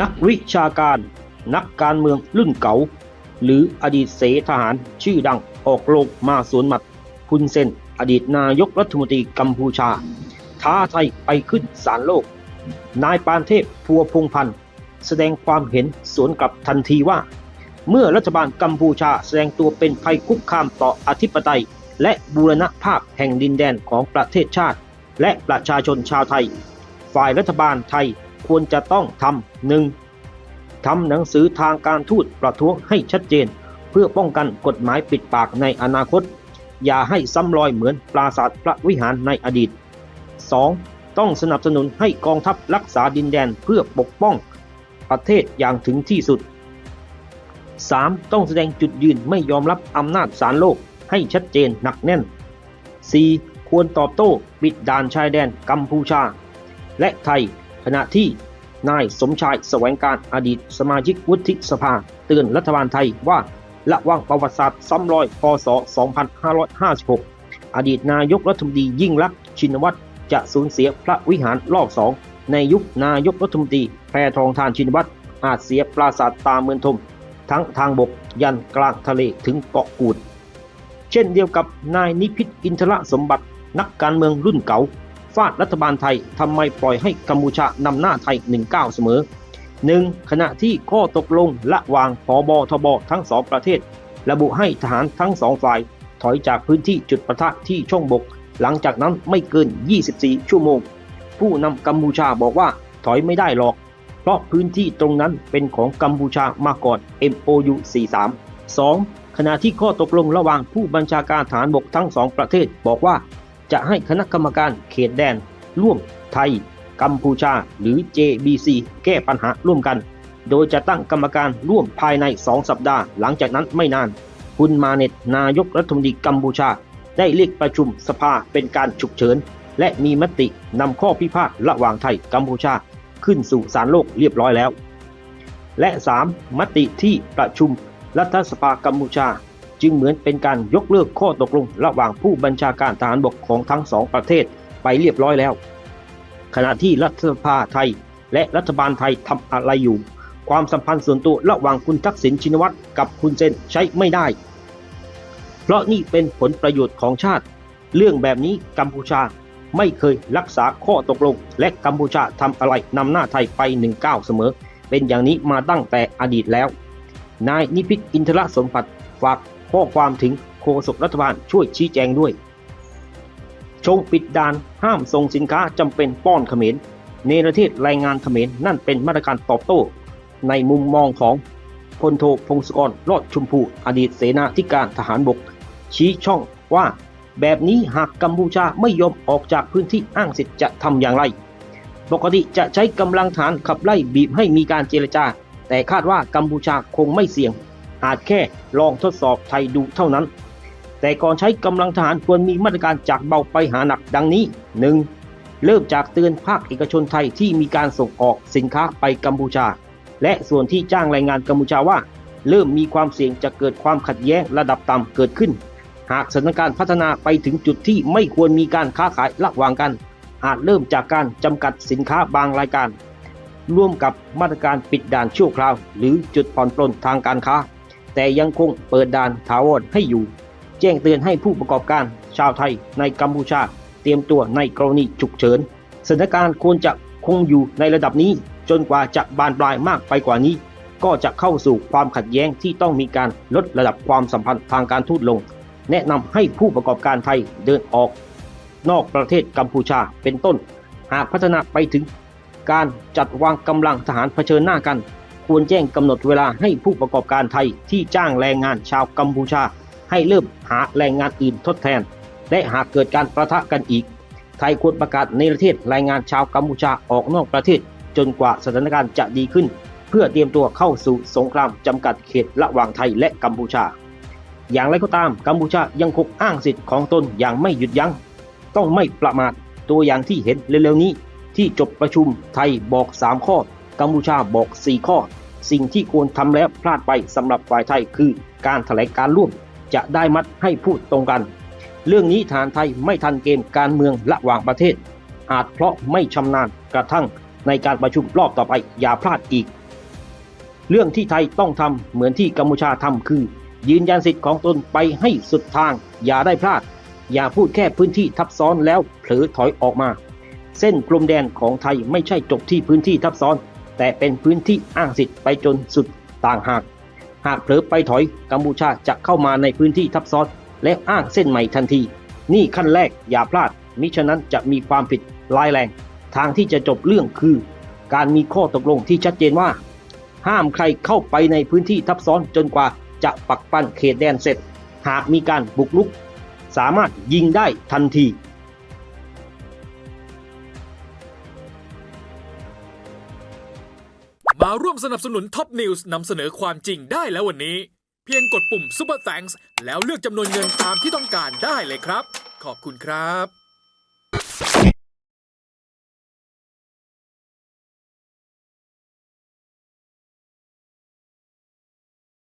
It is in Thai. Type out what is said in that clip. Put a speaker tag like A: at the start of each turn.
A: นักวิชาการ นักการเมืองรุ่นเก่า หรืออดีตเสทหารชื่อดังออกโลกมาสวนหมัดพุนเซนอดีตนายกรัฐมนตรีกัมพูชา ท้าไทยไปขึ้นศาลโลก นายปานเทพพัวพงพันธ์แสดงความเห็นสวนกลับทันทีว่า เมื่อรัฐบาลกัมพูชาแสดงตัวเป็นภัยคุกคามต่ออธิปไตย และบูรณภาพแห่งดินแดนของประเทศชาติ และประชาชนชาวไทย ฝ่ายรัฐบาลไทย ควรจะต้องทำหนึ่งทำหนังสือทางการทูตประท้วงให้ชัดเจน เพื่อป้องกันกฎหมายปิดปากในอนาคต อย่าให้ซ้ำรอยเหมือนปราสาทพระวิหารในอดีต 2. ต้องสนับสนุนให้กองทัพรักษาดินแดนเพื่อปกป้องประเทศอย่างถึงที่สุด 3. ต้องแสดงจุดยืนไม่ยอมรับอำนาจศาลโลกให้ชัดเจนหนักแน่น 4. ควรตอบโต้ปิดด่านชายแดนกัมพูชา และไทย ขณะที่นายสมชายแสวงการอดีตสมาชิกวุฒิสภา เตือนรัฐบาลไทยว่าระวังประวัติศาสตร์ซ้ำรอยพศ 2556 อดีตนายกรัฐมนตรียิ่งลักษณ์ชินวัตรจะสูญเสียพระวิหารรอบสองในยุคนายกรัฐมนตรีแพทองทานชินวัตรอาจเสียปราสาทตาเมืองทม ทั้งทางบกยันกลางทะเลถึงเกาะกูด เช่นเดียวกับนายนิพิษอินทรสมบัตินักการเมืองรุ่นเก่า ฟาดรัฐบาลไทยทำไมปล่อยให้กัมพูชานำหน้าไทย 1 9 เสมอ 1. ขณะที่ข้อตกลงระวางพบทบทั้งสองประเทศ ระบุให้ทหารทั้งสองฝ่าย ถอยจากพื้นที่จุดประทะที่ช่องบก หลังจากนั้นไม่เกิน 24 ชั่วโมง ผู้นำกัมพูชาบอกว่าถอยไม่ได้หรอก เพราะพื้นที่ตรงนั้นเป็นของกัมพูชามาก่อน MOU 43 2. ขณะที่ข้อตกลงระหว่างผู้บัญชาการฐานบกทั้งสองประเทศบอกว่า จะให้คณะกรรมการเขตแดน ร่วมไทย กัมพูชา หรือ JBC แก้ปัญหาร่วมกัน โดยจะตั้งกรรมการร่วมภายใน 2 สัปดาห์ หลังจากนั้นไม่นาน คุณมาเน็ตนายกรัฐมนตรีกัมพูชา ได้เรียกประชุมสภาเป็นการฉุกเฉิน และมีมตินำข้อพิพาทระหว่างไทยกัมพูชาขึ้นสู่ศาลโลกเรียบร้อยแล้ว และ 3. มติที่ประชุมรัฐสภากัมพูชา จึงเหมือนเป็นการยกเลิกข้อตกลง ระหว่างผู้บัญชาการทหารบกของทั้งสองประเทศไปเรียบร้อยแล้ว ขณะที่รัฐสภาไทยและรัฐบาลไทยทำอะไรอยู่ ความสัมพันธ์ส่วนตัวระหว่างคุณทักษิณชินวัตรกับคุณเซนใช้ไม่ได้ เพราะนี่เป็นผลประโยชน์ของชาติ เรื่องแบบนี้กัมพูชาไม่เคยรักษาข้อตกลง และกัมพูชาทำอะไรนำหน้าไทยไป1นึ่งก้าเสมอ เป็นอย่างนี้มาตั้งแต่อดีตแล้ว นายนิพิษอินทรสมบัติฝาก ข้อความถึงโฆษกรัฐบาลช่วยชี้แจงด้วย ชงปิดด่านห้ามส่งสินค้าจำเป็นป้อนเขมรเนรเทศแรงงานเขมรนั่นเป็นมาตรการตอบโต้ ในมุมมองของพลโทพงศกรรอดชมพูอดีตเสนาธิการทหารบก ชี้ช่องว่าแบบนี้หากกัมพูชาไม่ยอมออกจากพื้นที่อ้างสิทธิ์จะทำอย่างไร ปกติจะใช้กำลังฐานขับไล่บีบให้มีการเจรจา แต่คาดว่ากัมพูชาคงไม่เสี่ยง อาจแค่ลองทดสอบไทยดูเท่านั้น แต่ก่อนใช้กำลังทหารควรมีมาตรการจากเบาไปหาหนักดังนี้ 1. เริ่มจากเตือนภาคเอกชนไทยที่มีการส่งออกสินค้าไปกัมพูชา และส่วนที่จ้างแรงงานกัมพูชาว่า เริ่มมีความเสี่ยงจะเกิดความขัดแย้งระดับต่ำเกิดขึ้น หากสถานการณ์พัฒนาไปถึงจุดที่ไม่ควรมีการค้าขายระหว่างกัน อาจเริ่มจากการจำกัดสินค้าบางรายการร่วมกับมาตรการปิดด่านชั่วคราว หรือจุดผ่อนปลนทางการค้า แต่ยังคงเปิดด่านถาวรให้อยู่ แจ้งเตือนให้ผู้ประกอบการชาวไทยในกัมพูชา เตรียมตัวในกรณีฉุกเฉินสถานการณ์ควรจะคงอยู่ในระดับนี้ จนกว่าจะบานปลายมากไปกว่านี้ ก็จะเข้าสู่ความขัดแย้งที่ต้องมีการลดระดับความสัมพันธ์ทางการทูตลง แนะนำให้ผู้ประกอบการไทยเดินออก นอกประเทศกัมพูชาเป็นต้น หากพัฒนาไปถึงการจัดวางกำลังทหารเผชิญหน้ากัน ควรแจ้งกำหนดเวลาให้ผู้ประกอบการไทยที่จ้างแรงงานชาวกัมพูชา ให้เริ่มหาแรงงานอื่นทดแทน และหากเกิดการประทะกันอีก ไทยควรประกาศในประเทศแรงงานชาวกัมพูชาออกนอกประเทศ จนกว่าสถานการณ์จะดีขึ้น เพื่อเตรียมตัวเข้าสู่สงครามจำกัดเขตระหว่างไทยและกัมพูชา อย่างไรก็ตามกัมพูชายังคงอ้างสิทธิ์ของตนอย่างไม่หยุดยัง้งต้องไม่ประมาทตัวอย่างที่เห็นเร็วๆนี้ที่จบประชุมไทยบอก 3 ข้อ กัมพูชาบอก 4 ข้อ สิ่งที่ควรทำแล้วพลาดไปสำหรับฝ่ายไทยคือการแถลงการร่วม จะได้มัดให้พูดตรงกัน เรื่องนี้ฐานไทยไม่ทันเกมการเมืองระหว่างประเทศ อาจเพราะไม่ชำนาญกระทั่งในการประชุมรอบต่อไปอย่าพลาดอีก เรื่องที่ไทยต้องทำเหมือนที่กัมพูชาทำคือ ยืนยันสิทธิ์ของตนไปให้สุดทาง อย่าได้พลาด อย่าพูดแค่พื้นที่ทับซ้อนแล้วเผลอถอยออกมา เส้นกลมแดนของไทยไม่ใช่จบที่พื้นที่ทับซ้อน แต่เป็นพื้นที่อ้างสิทธิ์ไปจนสุดต่างหาก หากเผลอไปถอยกัมพูชาจะเข้ามาในพื้นที่ทับซ้อนและอ้างเส้นใหม่ทันที นี่ขั้นแรกอย่าพลาด มิฉะนั้นจะมีความผิดร้ายแรง ทางที่จะจบเรื่องคือ การมีข้อตกลงที่ชัดเจนว่า ห้ามใครเข้าไปในพื้นที่ทับซ้อนจนกว่าจะปักปั้นเขตแดนเสร็จ หากมีการบุกรุก สามารถยิงได้ทันที
B: มาร่วมสนับสนุนท็อปนิวส์นำเสนอความจริงได้แล้ววันนี้ เพียงกดปุ่ม Super Thanks แล้วเลือกจำนวนเงินตามที่ต้องการได้เลยครับ ขอบคุณครับ